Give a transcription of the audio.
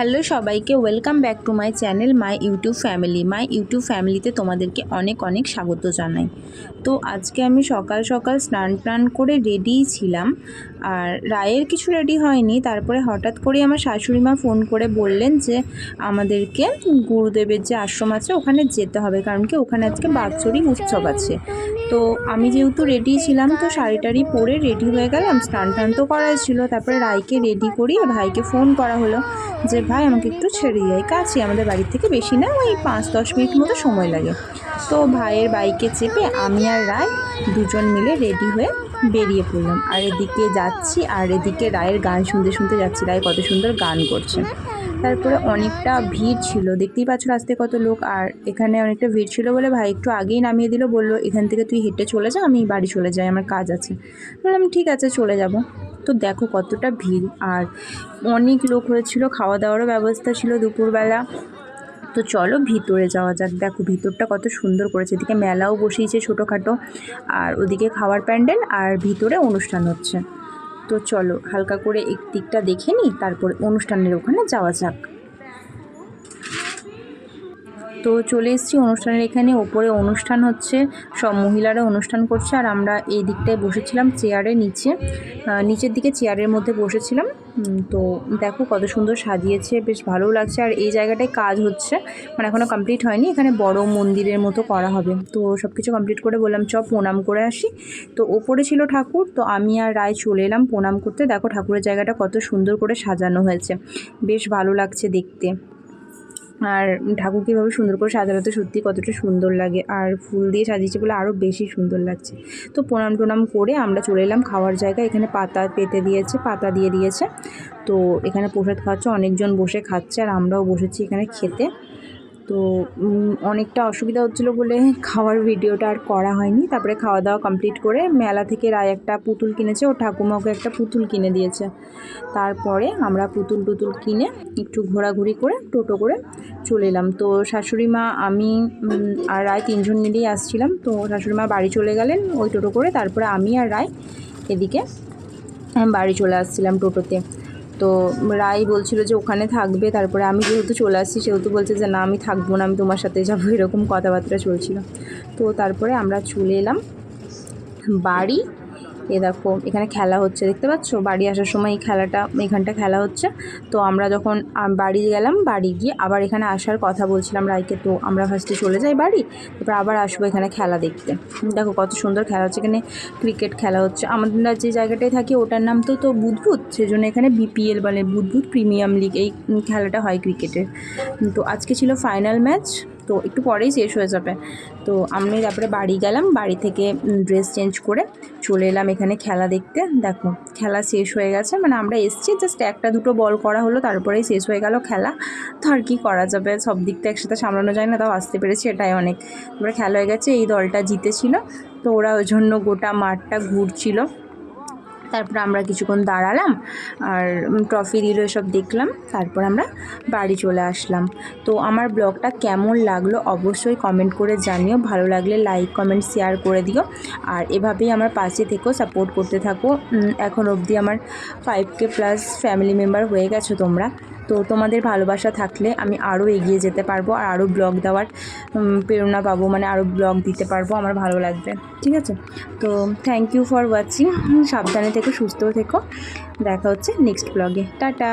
Hello সবাইকে, welcome back to my channel, my YouTube family. My YouTube ফ্যামিলিতে তোমাদেরকে অনেক অনেক স্বাগত জানাই। তো আজকে আমি সকাল সকাল স্নান টান করে রেডিই ছিলাম, আর রায়ের কিছু রেডি হয়নি। তারপরে হঠাৎ করে আমার শাশুড়ি মা ফোন করে বললেন যে, আমাদেরকে গুরুদেবের যে আশ্রম আছে, ওখানে যেতে হবে। কারণ কি, ওখানে আজকে বাৎসরিক উৎসব আছে। তো আমি যেহেতু রেডি ছিলাম, তো শাড়ি টাড়ি পরে রেডি হয়ে গেলাম। স্নান টান তো করাই ছিল। তারপরে রায়কে রেডি করিয়ে ভাইকে ফোন করা হলো। যে, ভাই, আমাকে একটু ছেড়ে যায় কাছে আমাদের বাড়ির থেকে বেশি না, ওই পাঁচ, দশ মিনিট মতো সময় লাগে। তো ভাইয়ের বাইকে চেপে আমি আর রায় দুজন মিলে রেডি হয়ে বেরিয়ে পড়লাম। আর এদিকে যাচ্ছি, আর এদিকে রায়ের গান শুনতে শুনতে যাচ্ছি। রায় কত সুন্দর গান করছে। তারপরে অনেকটা ভিড় ছিল। দেখতেই পাচ্ছ রাস্তায় কত লোক। আর এখানে অনেকটা ভিড় ছিল বলে ভাই একটু আগেই নামিয়ে দিল। বলল, এখান থেকে তুই হেঁটে চলে যা, আমি বাড়ি চলে যাই, আমার কাজ আছে। বললাম, ঠিক আছে, চলে যাব। তো দেখো কতটা ভিড়। আর অনেক লোক হয়েছিল খাওয়া দাওয়ারও ব্যবস্থা ছিল দুপুরবেলা। তো চলো ভিতরে যাওয়া যাক। দেখো ভিতরটা কত সুন্দর করেছে। এদিকে মেলাও বসিয়েছে ছোটোখাটো। আর ওদিকে খাওয়ার প্যান্ডেল আর ভিতরে অনুষ্ঠান হচ্ছে। তো চলো হালকা করে এক দিকটা দেখে নিই তারপর অনুষ্ঠানের ওখানে যাওয়া যাক। তো চলে এসেছি অনুষ্ঠানের এখানে। ওপরে অনুষ্ঠান হচ্ছে, সব মহিলারা অনুষ্ঠান করছে আর আমরা এই দিকটায় বসেছিলাম চেয়ারের নিচে। নিচের দিকে চেয়ারের মধ্যে বসেছিলাম। তো দেখো কত সুন্দর সাজিয়েছে, বেশ ভালোও লাগছে। আর এই জায়গাটায় কাজ হচ্ছে মানে এখনও কমপ্লিট হয়নি, এখানে বড় মন্দিরের মতো করা হবে। তো সব কিছু কমপ্লিট করে বললাম, চ প্রণাম করে আসি। তো ওপরে ছিল ঠাকুর, তো আমি আর রায় চলে এলাম প্রণাম করতে। দেখো ঠাকুরের জায়গাটা কত সুন্দর করে সাজানো হয়েছে, বেশ ভালো লাগছে দেখতে। আর ঠাকুর কীভাবে সুন্দর করে সাজানো তো সত্যি কতটা সুন্দর লাগে। আর ফুল দিয়ে সাজিয়েছে বলে আরও বেশি সুন্দর লাগছে। তো প্রণাম টোনাম করে আমরা চলে এলাম খাওয়ার জায়গায়। এখানে পাতা পেতে দিয়েছে, পাতা দিয়ে দিয়েছে। তো এখানে প্রসাদ খাওয়াচ্ছে, অনেকজন বসে খাচ্ছে আর আমরাও বসেছি এখানে খেতে। তো অনেকটা অসুবিধা হচ্ছিল বলে খাওয়ার ভিডিওটা আর করা হয়নি। তারপরে খাওয়া দাওয়া কমপ্লিট করে মেলা থেকে রায় একটা পুতুল কিনেছে। ও ঠাকুমাকে একটা পুতুল কিনে দিয়েছে। তারপরে আমরা পুতুল টুতুল কিনে একটু ঘোরাঘুরি করে, টোটো করে চলে এলাম। তো শাশুড়ি মা, আমি আর রায় তিনজন মিলেই আসছিলাম। তো শাশুড়ি মা বাড়ি চলে গেলেন ওই টোটো করে। তারপরে আমি আর রায় এদিকে, বাড়ি চলে আসছিলাম টোটোতে। তো রাই বলছিল যে ওখানে থাকবে, তারপরে আমি যেহেতু চলে আসছি, সেহেতু বলছে যে না, আমি থাকব না, আমি তোমার সাথে যাব, এরকম কথাবার্তা চলছিল। তো তারপরে আমরা চলে এলাম বাড়ি। এ দেখো, এখানে খেলা হচ্ছে, দেখতে পাচ্ছ? বাড়ি আসার সময় এই খেলাটা, এখানটা খেলা হচ্ছে। তো আমরা যখন বাড়ি গেলাম, বাড়ি গিয়ে আবার এখানে আসার কথা বলছিলাম রাইকে তো আমরা ফার্স্টে চলে যাই বাড়ি তারপর আবার আসব এখানে খেলা দেখতে। দেখো কত সুন্দর খেলা হচ্ছে, এখানে ক্রিকেট খেলা হচ্ছে। আমাদের যে জায়গাটায় থাকি, ওটার নাম তো তো বুধবুধ। সেজন্য এখানে বিপিএল বলে বুধবুধ প্রিমিয়াম লিগ এই খেলাটা হয় ক্রিকেটের তো আজকে ছিল ফাইনাল ম্যাচ তো একটু পরেই শেষ হয়ে যাবে। তো আমি তারপরে বাড়ি গেলাম, বাড়ি থেকে ড্রেস চেঞ্জ করে চলে এলাম এখানে খেলা দেখতে। দেখো, খেলা শেষ হয়ে গেছে। মানে আমরা এসছি জাস্ট একটা দুটো বল করা হলো, তারপরেই শেষ হয়ে গেল খেলা। তো আর কি করা যাবে? সব দিকটা একসাথে সামলানো যায় না, তাও আসতে পেরেছি, এটাই অনেক। এবার খেলা হয়ে গেছে, এই দলটা জিতেছিল। তো ওরা ওই জন্য গোটা মাঠটা ঘুরছিল। তারপর আমরা কিছুক্ষণ দাঁড়ালাম আর ট্রফি দিল এসব দেখলাম, তারপর আমরা বাড়ি চলে আসলাম। তো আমার ব্লগটা কেমন লাগল অবশ্যই কমেন্ট করে জানিও, ভালো লাগলে লাইক কমেন্ট শেয়ার করে দিও। আর এভাবেই আমার পাশে থেকেও সাপোর্ট করতে থাকো। এখন অবধি আমার five K plus family member হয়ে গেছো তোমরা। তো তোমাদের ভালোবাসা থাকলে আমি আরও এগিয়ে যেতে পারব আর আরও ব্লগ দেওয়ার প্রেরণা পাবো মানে আরও ব্লগ দিতে পারব, আমার ভালো লাগবে, ঠিক আছে? তো থ্যাংক ইউ ফর ওয়াচিং সাবধানে থেকো, সুস্থ থেকো, দেখা হচ্ছে নেক্সট ব্লগে টাটা!